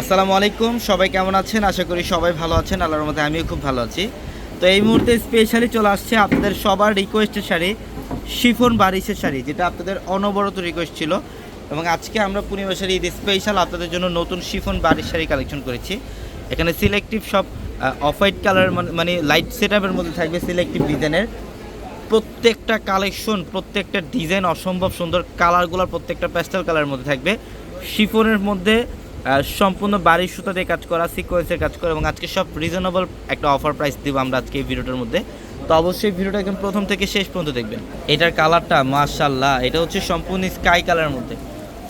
আসসালামু আলাইকুম, সবাই কেমন আছেন? আশা করি সবাই ভালো আছেন, আল্লাহর মধ্যে আমিও খুব ভালো আছি। তো এই মুহূর্তে স্পেশালি চলে আসছে আপনাদের সবার রিকোয়েস্টের শাড়ি, শিফন বারিশের শাড়ি, যেটা আপনাদের অনবরত রিকোয়েস্ট ছিল। এবং আজকে আমরা পূর্ণিমাসের ঈদ স্পেশাল আপনাদের জন্য নতুন শিফন বারিশ শাড়ি কালেকশন করেছি। এখানে সিলেক্টিভ সব অফ হোয়াইট কালার মানে লাইট সেট আপের মধ্যে থাকবে সিলেক্টিভ ডিজাইনের প্রত্যেকটা কালেকশন প্রত্যেকটা ডিজাইন অসম্ভব সুন্দর। কালারগুলোর প্রত্যেকটা প্যাস্টেল কালারের মধ্যে থাকবে। শিফনের মধ্যে সম্পূর্ণ বাড়ির সুতা দিয়ে কাজ করা সিকোয়েন্সের কাজ করা এবং আজকে সব রিজনেবল একটা অফার প্রাইস দিব আমরা আজকে এই ভিডিওটার মধ্যে। তো অবশ্যই ভিডিওটা একদম প্রথম থেকে শেষ পর্যন্ত দেখবেন। এটার কালারটা মাশাল্লাহ এটা হচ্ছে সম্পূর্ণ স্কাই কালারের মধ্যে।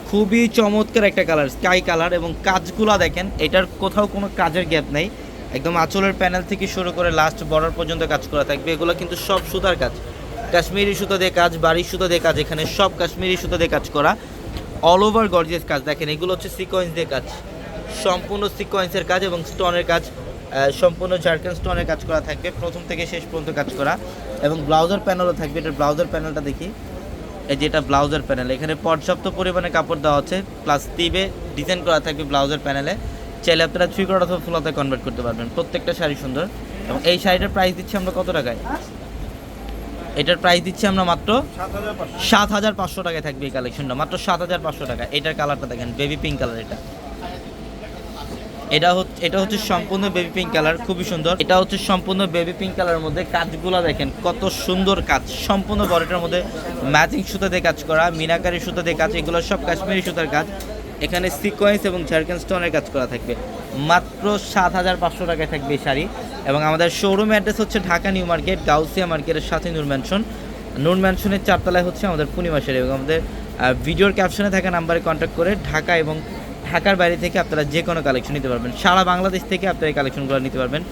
খুবই চমৎকার একটা কালার স্কাই কালার এবং কাজগুলো দেখেন, এটার কোথাও কোনো কাজের গ্যাপ নেই। একদম আঁচলের প্যানেল থেকে শুরু করে লাস্ট বর্ডার পর্যন্ত কাজ করা থাকবে। এগুলো কিন্তু সব সুতার কাজ। কাশ্মীরি সুতো দিয়ে কাজ, বাড়ির সুতো দিয়ে কাজ, এখানে সব কাশ্মীরি সুতা দিয়ে কাজ করা। অল ওভার গর্জিয়াস কাজ। দেখেন, এগুলো হচ্ছে সিকোয়েন্স দিয়ে কাজ। সম্পূর্ণ সিকোয়েন্সের কাজ এবং স্টোনের কাজ। সম্পূর্ণ জার্কেন স্টোনের কাজ করা থাকবে প্রথম থেকে শেষ পর্যন্ত কাজ করা। এবং ব্লাউজার প্যানেলও থাকবে এটার ব্লাউজার প্যানেলটা দেখি। এই যেটা ব্লাউজার প্যানেল এখানে পর্যাপ্ত পরিমাণে কাপড় দেওয়া আছে প্লাস টিবে ডিজাইন করা থাকবে ব্লাউজার প্যানেলে চাইলে আপনারা থ্রি কোয়ার অথবা ফুলাতে কনভার্ট করতে পারবেন, প্রত্যেকটা শাড়ি সুন্দর। এবং এই শাড়িটার প্রাইস দিচ্ছি আমরা কত টাকায়? এটার প্রাইস দিচ্ছি আমরা মাত্র সাত হাজার পাঁচশো। টাকায় থাকবে এই কালেকশনটা মাত্র সাত হাজার পাঁচশো টাকা। এটার কালারটা দেখেন বেবি পিঙ্ক কালার এটা। এটা হচ্ছে এটা হচ্ছে সম্পূর্ণ বেবি পিঙ্ক কালার খুবই সুন্দর। এটা হচ্ছে সম্পূর্ণ বেবি পিঙ্ক কালারের মধ্যে কাজগুলো দেখেন কত সুন্দর কাজ। সম্পূর্ণ বডিটার মধ্যে ম্যাচিং সুতা দিয়ে কাজ করা মিনাকারি সুতা দিয়ে কাজ এগুলো সব কাশ্মীরি সুতার কাজ। এখানে সিকোয়েন্স এবং ঝাড়খান স্টোনের কাজ করা থাকবে। মাত্র সাত হাজার পাঁচশো টাকায় থাকবে এই শাড়ি। এবং আমাদের শোরুম অ্যাড্রেস হচ্ছে ঢাকা নিউ মার্কেট, গাউসিয়া মার্কেটের সাথে নূর ম্যানশন নূর ম্যানশনের চারতলায় হচ্ছে আমাদের পূর্ণিমা শাড়ি এবং আমাদের ভিডিওর ক্যাপশনে থাকা নাম্বারে কন্ট্যাক্ট করে ঢাকা এবং ঢাকার বাইরে থেকে আপনারা যে কোনো কালেকশন নিতে পারবেন। সারা বাংলাদেশ থেকে আপনারা এই কালেকশনগুলো নিতে পারবেন।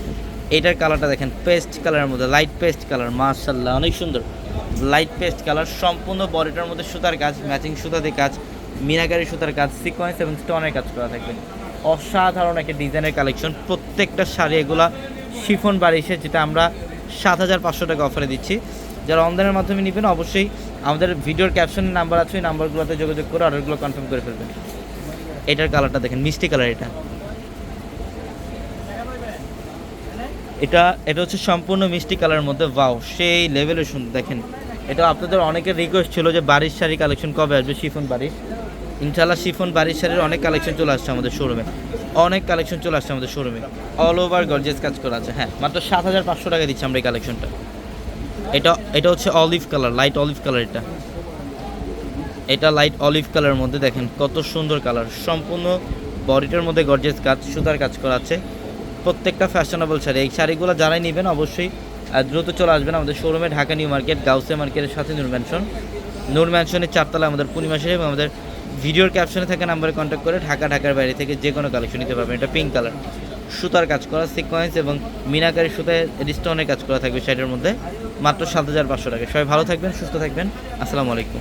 এইটার কালারটা দেখেন পেস্ট কালারের মধ্যে লাইট পেস্ট কালার মার্শাল্লাহ অনেক সুন্দর। লাইট পেস্ট কালার সম্পূর্ণ বডিটার মধ্যে সুতার কাজ ম্যাচিং সুতা দিয়ে কাজ, মিনাকারি সুতার কাজ সিকোয়েন্স এবং স্টোনের কাজ করা থাকবে। অসাধারণ একটা ডিজাইনের কালেকশন প্রত্যেকটা শাড়ি এগুলা শিফন বাড়িছে যেটা আমরা সাত হাজার পাঁচশো টাকা অফারে দিচ্ছি। যারা অনলাইনের মাধ্যমে নেবেন, অবশ্যই আমাদের ভিডিওর ক্যাপশনের নাম্বার আছে, ওই নাম্বারগুলোতে যোগাযোগ করে অর্ডারগুলো কনফার্ম করে ফেলবেন। এটার কালারটা দেখেন, মিষ্টি কালার এটা। এটা এটা হচ্ছে সম্পূর্ণ মিষ্টি কালারের মধ্যে ওয়াও সেই লেভেলে সুন্দর দেখেন। এটা আপনাদের অনেকের রিকোয়েস্ট ছিল যে বাড়ির শাড়ি কালেকশন কবে আসবে, শিফন বাড়ির ইনশাল্লাহ শিফন বাড়ির শাড়ির অনেক কালেকশন চলে আসছে আমাদের শোরুমে অনেক কালেকশন চলে আসছে আমাদের শোরুমে অল ওভার গর্জেস কাজ করা আছে। হ্যাঁ মাত্র সাত হাজার পাঁচশো টাকা দিচ্ছি আমরা এই কালেকশনটা এটা এটা হচ্ছে olive colour light olive colour এটা। এটা লাইট অলিভ কালারের মধ্যে দেখেন কত সুন্দর কালার সম্পূর্ণ বডিটার মধ্যে গর্জেস কাজ, সুতার কাজ করা আছে। প্রত্যেকটা ফ্যাশনেবল শাড়ি। এই শাড়িগুলো যারাই নেবেন অবশ্যই দ্রুত চলে আসবেন আমাদের শোরুমে ঢাকা নিউ মার্কেট গাউসে মার্কেটের সাথে নূর ম্যানশন নূর ম্যানশনের চারতলা আমাদের পূর্ণিমা শাড়ি এবং আমাদের ভিডিওর ক্যাপশনে থাকা নাম্বারে কন্ট্যাক্ট করে ঢাকা, ঢাকার বাইরে থেকে যে কোনো কালেকশন নিতে পারবেন। এটা পিঙ্ক কালার সুতার কাজ করা সিকোয়েন্স এবং মিনাকারি সুতায় রিস্টনের কাজ করা থাকবে শাড়ির মধ্যে। মাত্র সাত হাজার পাঁচশো টাকা। সবাই ভালো থাকবেন, সুস্থ থাকবেন। আসসালামু আলাইকুম।